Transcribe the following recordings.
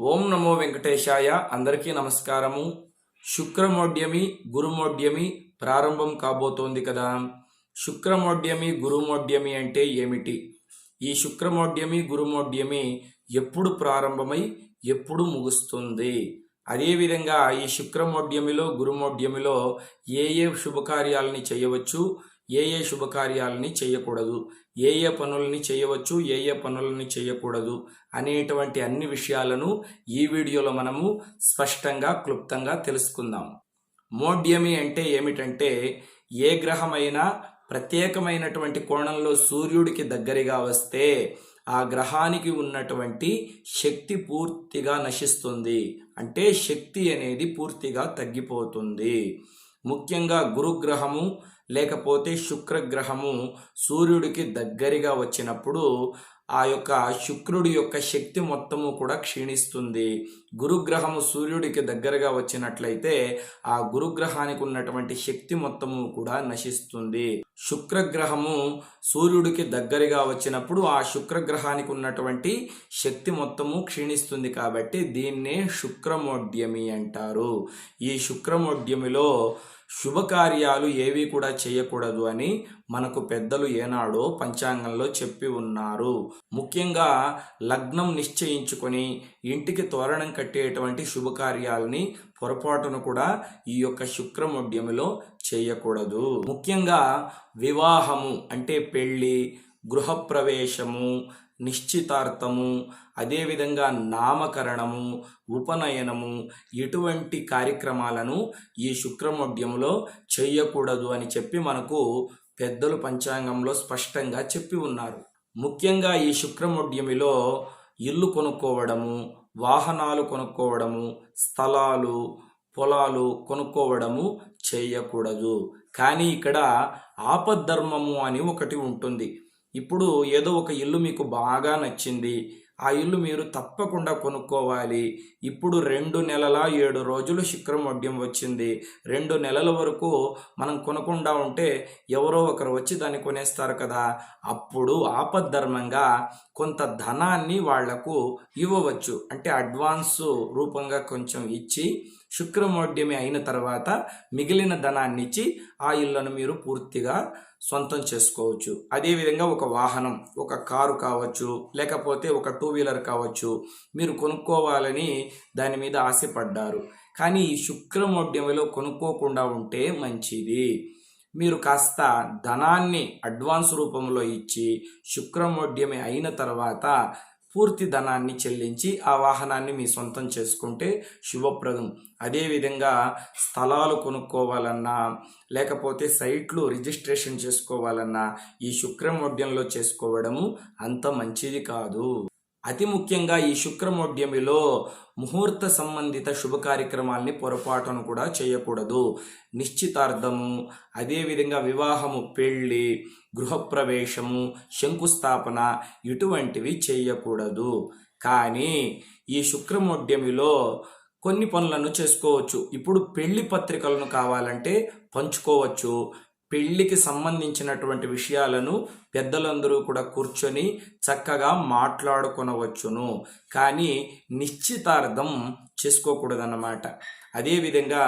ఓం నమో వెంకటేశాయ. అందరికీ నమస్కారము. శుక్రమోడ్యమి గురుమోడ్యమి ప్రారంభం కాబోతోంది కదా. శుక్రమోడ్యమి గురుమోడ్యమి అంటే ఏమిటి? ఈ శుక్రమోడ్యమి గురుమోడ్యమి ఎప్పుడు ప్రారంభమై ఎప్పుడు ముగుస్తుంది? అదేవిధంగా ఈ శుక్రమోడ్యమిలో గురుమోడ్యమిలో ఏ ఏ శుభకార్యాలని చేయవచ్చు? ఏ ఏ శుభకార్యాలని చేయకూడదు? ఏ ఏ పనులని చేయవచ్చు ఏ ఏ పనులని చేయకూడదు అనేటువంటి అన్ని విషయాలను ఈ వీడియోలో మనము స్పష్టంగా క్లుప్తంగా తెలుసుకుందాం. మోడ్యమి అంటే ఏమిటంటే ఏ గ్రహమైనా ప్రత్యేకమైనటువంటి కోణంలో సూర్యుడికి దగ్గరగా వస్తే ఆ గ్రహానికి ఉన్నటువంటి శక్తి పూర్తిగా నశిస్తుంది. అంటే శక్తి అనేది పూర్తిగా తగ్గిపోతుంది. ముఖ్యంగా గురుగ్రహము లేకపోతే శుక్రగ్రహము సూర్యుడికి దగ్గరగా వచ్చినప్పుడు ఆ యొక్క శుక్రుడి యొక్క శక్తి మొత్తము కూడా క్షీణిస్తుంది. గురుగ్రహము సూర్యుడికి దగ్గరగా వచ్చినట్లయితే ఆ గురుగ్రహానికి ఉన్నటువంటి శక్తి మొత్తము కూడా నశిస్తుంది. శుక్రగ్రహము సూర్యుడికి దగ్గరగా వచ్చినప్పుడు ఆ శుక్రగ్రహానికి ఉన్నటువంటి శక్తి మొత్తము క్షీణిస్తుంది కాబట్టి దీన్నే శుక్రమోడ్యమి అంటారు. ఈ శుక్రమోడ్యమిలో శుభకార్యాలు ఏవి కూడా చేయకూడదు అని మనకు పెద్దలు ఏనాడో పంచాంగంలో చెప్పి ఉన్నారు. ముఖ్యంగా లగ్నం నిశ్చయించుకొని ఇంటికి తోరణం కట్టేటువంటి శుభకార్యాలని పొరపాటును కూడా ఈ యొక్క శుక్రమోడ్యములో చేయకూడదు. ముఖ్యంగా వివాహము అంటే పెళ్ళి గృహప్రవేశము నిశ్చితార్థము అదేవిధంగా నామకరణము ఉపనయనము ఇటువంటి కార్యక్రమాలను ఈ శుక్రమోడ్యంలో చేయకూడదు అని చెప్పి మనకు పెద్దలు పంచాంగంలో స్పష్టంగా చెప్పి ఉన్నారు. ముఖ్యంగా ఈ శుక్రమోడ్యమిలో ఇల్లు కొనుక్కోవడము వాహనాలు కొనుక్కోవడము స్థలాలు పొలాలు కొనుక్కోవడము చేయకూడదు. కానీ ఇక్కడ ఆపద్ధర్మము అని ఒకటి ఉంటుంది. ఇప్పుడు ఏదో ఒక ఇల్లు మీకు బాగా నచ్చింది. ఆ ఇల్లు మీరు తప్పకుండా కొనుక్కోవాలి. ఇప్పుడు రెండు నెలల ఏడు రోజులు శిఖరం శుక్రమోడ్యం వచ్చింది. రెండు నెలల వరకు మనం కొనకుండా ఉంటే ఎవరో ఒకరు వచ్చి దాన్ని కొనేస్తారు కదా. అప్పుడు ఆపద్ధర్మంగా కొంత ధనాన్ని వాళ్ళకు ఇవ్వవచ్చు. అంటే అడ్వాన్స్ రూపంగా కొంచెం ఇచ్చి శుక్రమోడ్యమి అయిన తర్వాత మిగిలిన ధనాన్ని ఇచ్చి ఆ ఇళ్ళను మీరు పూర్తిగా సొంతం చేసుకోవచ్చు. అదేవిధంగా ఒక వాహనం ఒక కారు కావచ్చు లేకపోతే ఒక టూ వీలర్ కావచ్చు మీరు కొనుక్కోవాలని దాని మీద ఆశపడ్డారు. కానీ ఈ శుక్రమోడ్యమిలో కొనుక్కోకుండా ఉంటే మంచిది. మీరు కాస్త ధనాన్ని అడ్వాన్స్ రూపంలో ఇచ్చి శుక్రమోడ్యమి అయిన తర్వాత పూర్తి ధనాన్ని చెల్లించి ఆ వాహనాన్ని మీ సొంతం చేసుకుంటే శుభప్రదం. అదేవిధంగా స్థలాలు కొనుక్కోవాలన్నా లేకపోతే సైట్లు రిజిస్ట్రేషన్ చేసుకోవాలన్నా ఈ శుక్రమోడ్యంలో చేసుకోవడము అంత మంచిది కాదు. అతి ముఖ్యంగా ఈ శుక్రమోడ్యమిలో ముహూర్త సంబంధిత శుభ కార్యక్రమాల్ని పొరపాటును కూడా చేయకూడదు. నిశ్చితార్థము అదేవిధంగా వివాహము పెళ్ళి గృహప్రవేశము శంకుస్థాపన ఇటువంటివి చేయకూడదు. కానీ ఈ శుక్రమోడ్యమిలో కొన్ని పనులను చేసుకోవచ్చు. ఇప్పుడు పెళ్ళి పత్రికలను కావాలంటే పంచుకోవచ్చు. పెళ్ళికి సంబంధించినటువంటి విషయాలను పెద్దలందరూ కూడా కూర్చొని చక్కగా మాట్లాడుకొనవచ్చును. కానీ నిశ్చితార్థం చేసుకోకూడదన్నమాట. అదేవిధంగా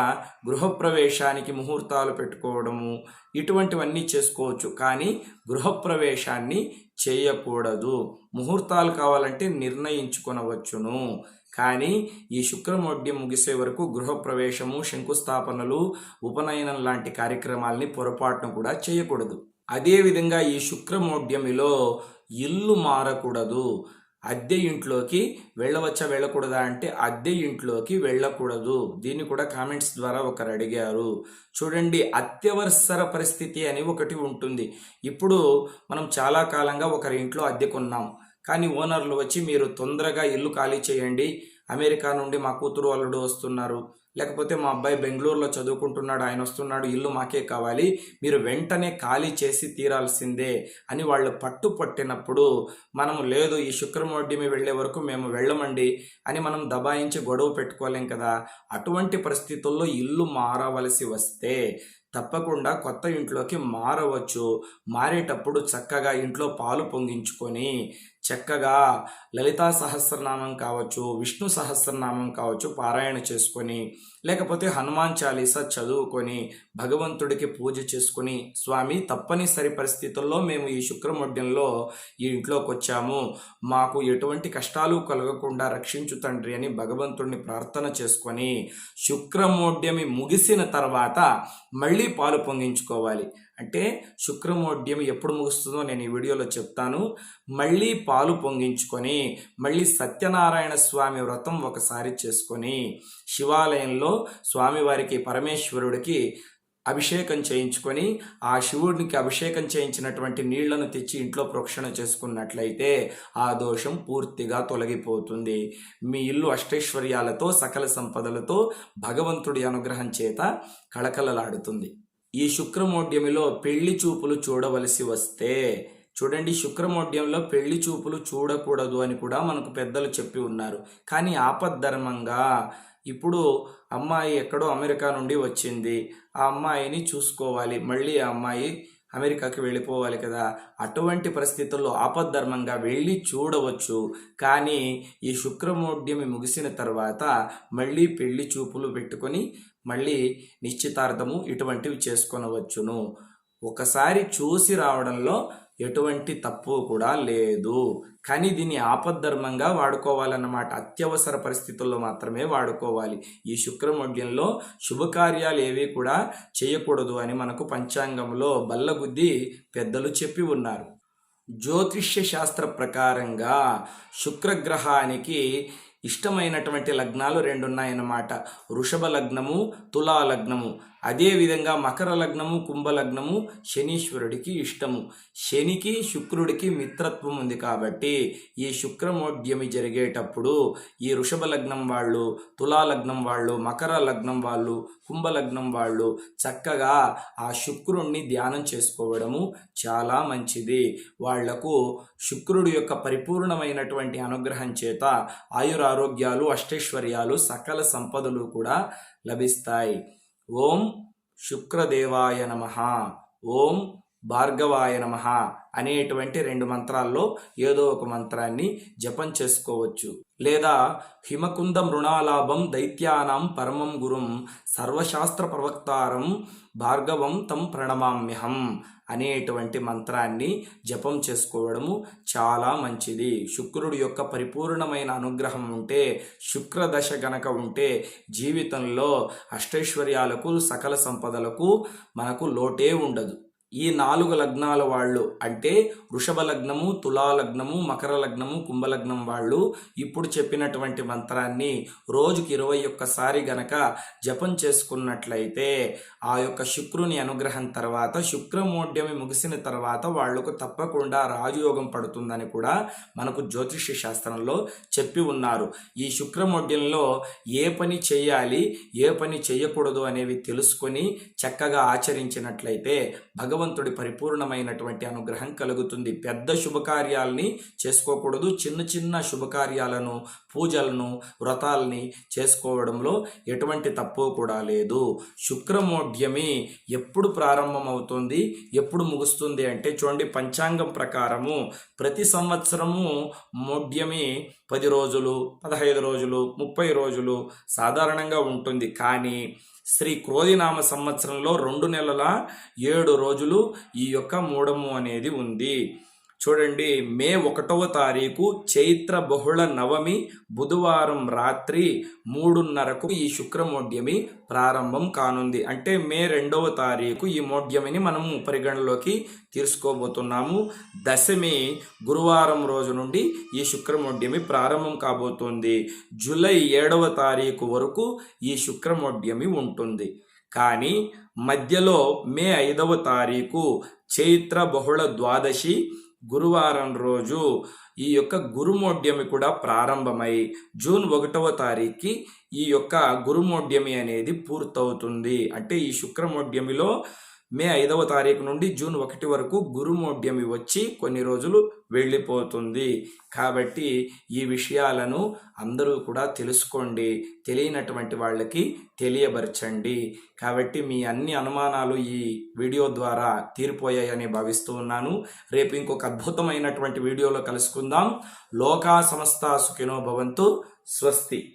గృహప్రవేశానికి ముహూర్తాలు పెట్టుకోవడము ఇటువంటివన్నీ చేసుకోవచ్చు. కానీ గృహప్రవేశాన్ని చేయకూడదు. ముహూర్తాలు కావాలంటే నిర్ణయించుకొనవచ్చును. కానీ ఈ శుక్రమోడ్యం ముగిసే వరకు గృహప్రవేశము శంకుస్థాపనలు ఉపనయనం లాంటి కార్యక్రమాల్ని పొరపాటును కూడా చేయకూడదు. అదేవిధంగా ఈ శుక్రమోడ్యమిలో ఇల్లు మారకూడదు. అద్దె ఇంట్లోకి వెళ్ళవచ్చా వెళ్ళకూడదా అంటే అద్దె ఇంట్లోకి వెళ్ళకూడదు. దీన్ని కూడా కామెంట్స్ ద్వారా ఒకరు అడిగారు. చూడండి అత్యవసర పరిస్థితి అని ఒకటి ఉంటుంది. ఇప్పుడు మనం చాలా కాలంగా ఒకరి ఇంట్లో అద్దె కొన్నాం. కానీ ఓనర్లు వచ్చి మీరు తొందరగా ఇల్లు ఖాళీ చేయండి. అమెరికా నుండి మా కూతురు అల్లుడు వస్తున్నారు. లేకపోతే మా అబ్బాయి బెంగళూరులో చదువుకుంటున్నాడు ఆయన వస్తున్నాడు ఇల్లు మాకే కావాలి మీరు వెంటనే ఖాళీ చేసి తీరాల్సిందే అని వాళ్ళు పట్టు పట్టినప్పుడు మనము లేదు ఈ శుక్రమోడ్యమి వెళ్ళే వరకు మేము వెళ్ళమండి అని మనం దబాయించి గొడవ పెట్టుకోలేం కదా. అటువంటి పరిస్థితుల్లో ఇల్లు మారవలసి వస్తే తప్పకుండా కొత్త ఇంట్లోకి మారవచ్చు. మారేటప్పుడు చక్కగా ఇంట్లో పాలు పొంగించుకొని చక్కగా లలితా సహస్రనామం కావచ్చు విష్ణు సహస్రనామం కావచ్చు పారాయణ చేసుకొని లేకపోతే హనుమాన్ చాలీసా చదువుకొని భగవంతుడికి పూజ చేసుకుని స్వామి తప్పనిసరి పరిస్థితుల్లో మేము ఈ శుక్రమొడ్యంలో ఈ ఇంట్లోకి వచ్చాము మాకు ఎటువంటి కష్టాలు కలగకుండా రక్షించు తండ్రి అని భగవంతుడిని ప్రార్థన చేసుకొని శుక్రమోడ్యమి ముగిసిన తర్వాత మళ్ళీ పాలు పొంగించుకోవాలి. అంటే శుక్రమోడ్యం ఎప్పుడు ముగుస్తుందో నేను ఈ వీడియోలో చెప్తాను. మళ్ళీ పాలు పొంగించుకొని మళ్ళీ సత్యనారాయణ స్వామి వ్రతం ఒకసారి చేసుకొని శివాలయంలో స్వామివారికి పరమేశ్వరుడికి అభిషేకం చేయించుకొని ఆ శివుడికి అభిషేకం చేయించినటువంటి నీళ్ళను తెచ్చి ఇంట్లో ప్రోక్షణ చేసుకున్నట్లయితే ఆ దోషం పూర్తిగా తొలగిపోతుంది. మీ ఇల్లు అష్టైశ్వర్యాలతో సకల సంపదలతో భగవంతుడి అనుగ్రహం చేత కళకళలాడుతుంది. ఈ శుక్రమోడ్యమిలో పెళ్ళి చూపులు చూడవలసి వస్తే చూడండి శుక్రమోడ్యంలో పెళ్ళి చూపులు చూడకూడదు అని కూడా మనకు పెద్దలు చెప్పి ఉన్నారు. కానీ ఆపద్ధర్మంగా ఇప్పుడు అమ్మాయి ఎక్కడో అమెరికా నుండి వచ్చింది. ఆ అమ్మాయిని చూసుకోవాలి. మళ్ళీ ఆ అమ్మాయి అమెరికాకి వెళ్ళిపోవాలి కదా. అటువంటి పరిస్థితుల్లో ఆపద్ధర్మంగా వెళ్ళి చూడవచ్చు. కానీ ఈ శుక్రమోడ్యమి ముగిసిన తర్వాత మళ్ళీ పెళ్ళి చూపులు పెట్టుకొని మళ్ళీ నిశ్చితార్థము ఇటువంటివి చేసుకొనవచ్చును. ఒకసారి చూసి రావడంలో ఎటువంటి తప్పు కూడా లేదు. కానీ దీన్ని ఆపద్ధర్మంగా వాడుకోవాలన్నమాట. అత్యవసర పరిస్థితుల్లో మాత్రమే వాడుకోవాలి. ఈ శుక్రమొడ్యంలో శుభకార్యాలు ఏవి కూడా చేయకూడదు అని మనకు పంచాంగంలో బల్లగుద్ది పెద్దలు చెప్పి ఉన్నారు. జ్యోతిష్య శాస్త్ర ప్రకారంగా శుక్రగ్రహానికి ఇష్టమైనటువంటి లగ్నాలు రెండు ఉన్నాయన్నమాట వృషభ లగ్నము తులా లగ్నము అదేవిధంగా మకర లగ్నము కుంభలగ్నము శనీశ్వరుడికి ఇష్టము. శనికి శుక్రుడికి మిత్రత్వం ఉంది కాబట్టి ఈ శుక్రమోద్యమి జరిగేటప్పుడు ఈ వృషభ లగ్నం వాళ్ళు తులాలగ్నం వాళ్ళు మకర లగ్నం వాళ్ళు కుంభలగ్నం వాళ్ళు చక్కగా ఆ శుక్రుణ్ణి ధ్యానం చేసుకోవడము చాలా మంచిది. వాళ్ళకు శుక్రుడి యొక్క పరిపూర్ణమైనటువంటి అనుగ్రహం చేత ఆయురారోగ్యాలు అష్టైశ్వర్యాలు సకల సంపదలు కూడా లభిస్తాయి. ఓం శుక్రదేవాయ నమ ఓం భార్గవాయ నమ అనేటువంటి రెండు మంత్రాల్లో ఏదో ఒక మంత్రాన్ని జపం చేసుకోవచ్చు. లేదా హిమకుంద మృణాలాభం దైత్యానాం పరమం గురుం సర్వశాస్త్ర ప్రవక్తారం భార్గవం తం ప్రణమామ్యహం అనేటువంటి మంత్రాన్ని జపం చేసుకోవడము చాలా మంచిది. శుక్రుడి యొక్క పరిపూర్ణమైన అనుగ్రహం ఉంటే శుక్రదశ గనక ఉంటే జీవితంలో అష్టైశ్వర్యాలకు సకల సంపదలకు మనకు లోటే ఉండదు. ఈ నాలుగు లగ్నాల వాళ్ళు అంటే వృషభ లగ్నము తులా లగ్నము మకర లగ్నము కుంభలగ్నం వాళ్ళు ఇప్పుడు చెప్పినటువంటి మంత్రాన్ని రోజుకి ఇరవై ఒక్కసారి గనక జపం చేసుకున్నట్లయితే ఆ యొక్క శుక్రుని అనుగ్రహం తర్వాత శుక్రమోడ్యమి ముగిసిన తర్వాత వాళ్ళకు తప్పకుండా రాజయోగం పడుతుందని కూడా మనకు జ్యోతిష్య శాస్త్రంలో చెప్పి ఉన్నారు. ఈ శుక్రమోడ్యంలో ఏ పని చేయాలి ఏ పని చేయకూడదు అనేవి తెలుసుకొని చక్కగా ఆచరించినట్లయితే భగవ భగవంతుడి పరిపూర్ణమైనటువంటి అనుగ్రహం కలుగుతుంది. పెద్ద శుభకార్యాలని చేసుకోకూడదు. చిన్న చిన్న శుభకార్యాలను పూజలను వ్రతాలని చేసుకోవడంలో ఎటువంటి తప్పు కూడా లేదు. శుక్రమోఢ్యమి ఎప్పుడు ప్రారంభమవుతుంది? ఎప్పుడు ముగుస్తుంది అంటే చూడండి పంచాంగం ప్రకారము ప్రతి సంవత్సరము మోఢ్యమి పది రోజులు పదహైదు రోజులు ముప్పై రోజులు సాధారణంగా ఉంటుంది. కానీ శ్రీ క్రోధినామ సంవత్సరంలో రెండు నెలల ఏడు రోజులు ఈ యొక్క మూడము అనేది ఉంది. చూడండి మే ఒకటవ తారీఖు చైత్ర బహుళ నవమి బుధవారం రాత్రి మూడున్నరకు ఈ శుక్రమోడ్యమి ప్రారంభం కానుంది. అంటే మే రెండవ తారీఖు ఈ మోడ్యమిని మనము పరిగణలోకి తీసుకోబోతున్నాము. దశమి గురువారం రోజు నుండి ఈ శుక్రమోడ్యమి ప్రారంభం కాబోతుంది. జూలై ఏడవ తారీఖు వరకు ఈ శుక్రమోడ్యమి ఉంటుంది. కానీ మధ్యలో మే ఐదవ తారీఖు చైత్ర బహుళ ద్వాదశి గురువారం రోజు ఈ యొక్క గురుమోడ్యమి కూడా ప్రారంభమై జూన్ ఒకటవ తారీఖుకి ఈ యొక్క గురుమోడ్యమి అనేది పూర్తవుతుంది. అంటే ఈ శుక్రమోడ్యమిలో మే ఐదవ తారీఖు నుండి జూన్ ఒకటి వరకు గురుమోడ్యమి వచ్చి కొన్ని రోజులు వెళ్ళిపోతుంది. కాబట్టి ఈ విషయాలను అందరూ కూడా తెలుసుకోండి. తెలియనటువంటి వాళ్ళకి తెలియబరచండి కాబట్టి మీ అన్ని అనుమానాలు ఈ వీడియో ద్వారా తీరిపోయాయని భావిస్తూ ఉన్నాను. రేపు ఇంకొక అద్భుతమైనటువంటి వీడియోలో కలుసుకుందాం. లోకా సంస్థ సుఖినో భవంతు. స్వస్తి.